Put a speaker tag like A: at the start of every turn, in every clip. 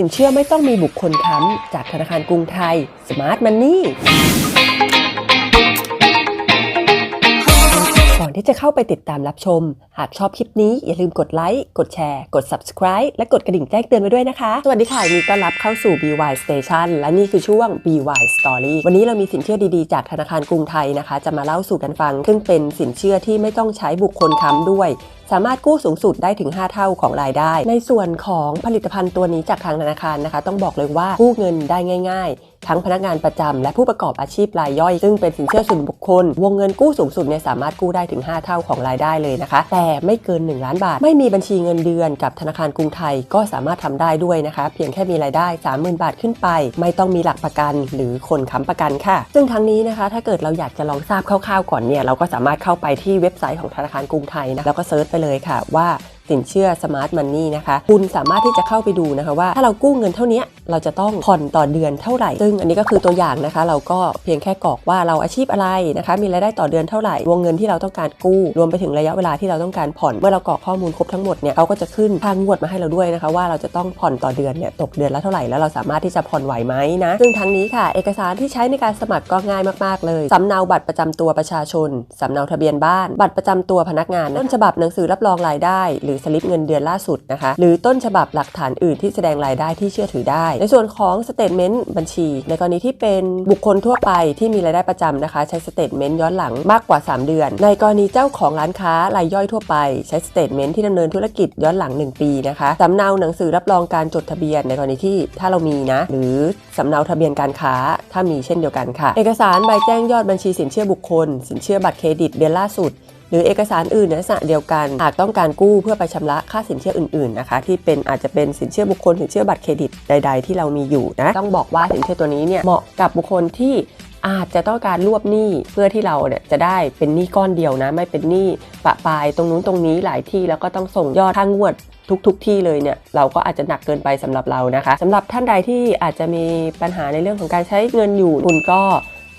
A: สินเชื่อไม่ต้องมีบุคคลค้ำจากธนาคารกรุงไทย Smart Money จะเข้าไปติดตามรับชม หากชอบคลิปนี้อย่าลืมกดไลค์ กดแชร์ กด subscribe และกดกระดิ่งแจ้งเตือนไว้ด้วยนะคะ สวัสดีค่ะยินดีต้อนรับเข้าสู่ BY Station และนี่คือช่วง BY Story วันนี้เรามีสินเชื่อดีๆ จากธนาคารกรุงไทยนะคะ จะมาเล่าสู่กันฟัง ซึ่งเป็นสินเชื่อที่ไม่ต้องใช้บุคคลค้ำด้วย สามารถกู้สูงสุดได้ถึง 5 เท่าของรายได้ ในส่วนของผลิตภัณฑ์ตัวนี้จากทางธนาคารนะคะ ต้องบอกเลยว่ากู้เงินได้ง่าย ๆ ทั้งพนักงานประจำและผู้ประกอบอาชีพรายย่อย ซึ่งเป็นสินเชื่อส่วนบุคคล วงเงินกู้สูงสุดเนี่ยสามารถกู้ได้ถึง 5 เท่าของรายได้เลยนะคะ แต่ไม่เกิน 1 ล้านบาท ไม่มีบัญชีเงินเดือนกับธนาคารกรุงไทยก็สามารถทำได้ด้วยนะคะ เพียงแค่มีรายได้ 30,000 บาทขึ้นไป ไม่ต้องมีหลักประกันหรือคนค้ำประกันค่ะ ซึ่งทั้งนี้นะคะ ถ้าเกิดเราอยากจะลองทราบคร่าวๆก่อนเนี่ยเราก็สามารถเข้าไปที่เว็บไซต์ของธนาคารกรุงไทยนะแล้วก็เซิร์ชไปเลยค่ะว่า สินเชื่อ Smart Money นะคะ คุณสามารถที่จะเข้าไปดูนะคะว่า ถ้าเรากู้เงินเท่านี้เราจะต้องผ่อนต่อเดือนเท่าไหร่ ซึ่งอันนี้ก็คือตัวอย่างนะคะ เราก็เพียงแค่กรอกว่าเราอาชีพอะไรนะคะ มีรายได้ต่อเดือนเท่าไหร่ วงเงินที่เราต้องการกู้ รวมไปถึงระยะเวลาที่เราต้องการผ่อน เมื่อเรากรอกข้อมูลครบทั้งหมดเนี่ยเขาก็จะขึ้นค่างวดมาให้เราด้วยนะคะว่าเราจะต้องผ่อนต่อเดือนเนี่ยตกเดือนละเท่าไหร่แล้วเราสามารถที่จะผ่อนไหวไหมนะ ซึ่งทั้งนี้ค่ะ เอกสารที่ใช้ในการสมัครก็ง่ายมากๆเลยสำเนาบัตรประจำตัวประชาชนสำเนาทะเบียนบ้าน บัตรประจำตัวพนักงานต้นฉบับหนังสือรับรองรายได้หรือสลิปเงินเดือนล่าสุดนะคะ หรือต้นฉบับหลักฐานอื่นที่แสดงรายได้ที่เชื่อถือได้ ในส่วนของสเตทเมนต์บัญชี ในกรณีที่เป็นบุคคลทั่วไปที่มีรายได้ประจำนะคะ ใช้สเตทเมนต์ย้อนหลังมากกว่า 3 เดือน ในกรณีเจ้าของร้านค้ารายย่อยทั่วไป ใช้สเตทเมนต์ที่ดำเนินธุรกิจย้อนหลัง 1 ปีนะคะสำเนาหนังสือรับรองการจดทะเบียนในกรณีที่ถ้าเรามีนะ หรือสำเนาทะเบียนการค้าถ้ามีเช่นเดียวกันค่ะ เอกสารใบแจ้งยอดบัญชีสินเชื่อบุคคล สินเชื่อบัตรเครดิตเดือนล่าสุด หรือเอกสารอื่นในลักษณะเดียวกัน หากต้องการกู้เพื่อไปชำระค่าสินเชื่ออื่นๆนะคะที่เป็นอาจจะเป็นสินเชื่อบุคคลสินเชื่อบัตรเครดิตใด ๆ ที่เรามีอยู่นะต้องบอกว่าสินเชื่อตัวนี้เนี่ยเหมาะกับบุคคลที่อาจจะต้องการรวบหนี้เพื่อที่เราเนี่ยจะได้เป็นหนี้ก้อนเดียวนะ ไม่เป็นหนี้ปะปายตรงนู้นตรงนี้หลายที่แล้วก็ต้องส่งยอดค่างงวดทุกๆทที่เลยเนี่ยเราก็อาจจะหนักเกินไปสำหรับเรานะคะสำหรับท่านใดที่อาจจะมีปัญหาในเรื่องของการใช้เงินอยู่คุณก็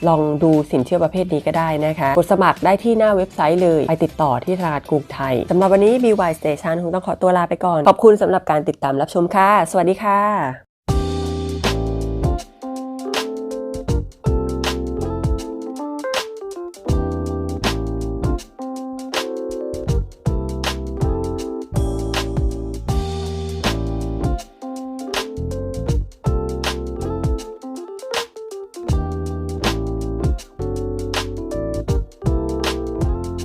A: ลองดูสินเชื่อประเภทนี้ก็ได้นะคะกดสมัครได้ที่หน้าเว็บไซต์เลย ไปติดต่อที่ธนาคารกรุงไทยสำหรับวันนี้ BY Station คงต้องขอตัวลาไปก่อน ขอบคุณสำหรับการติดตามรับชมค่ะ สวัสดีค่ะ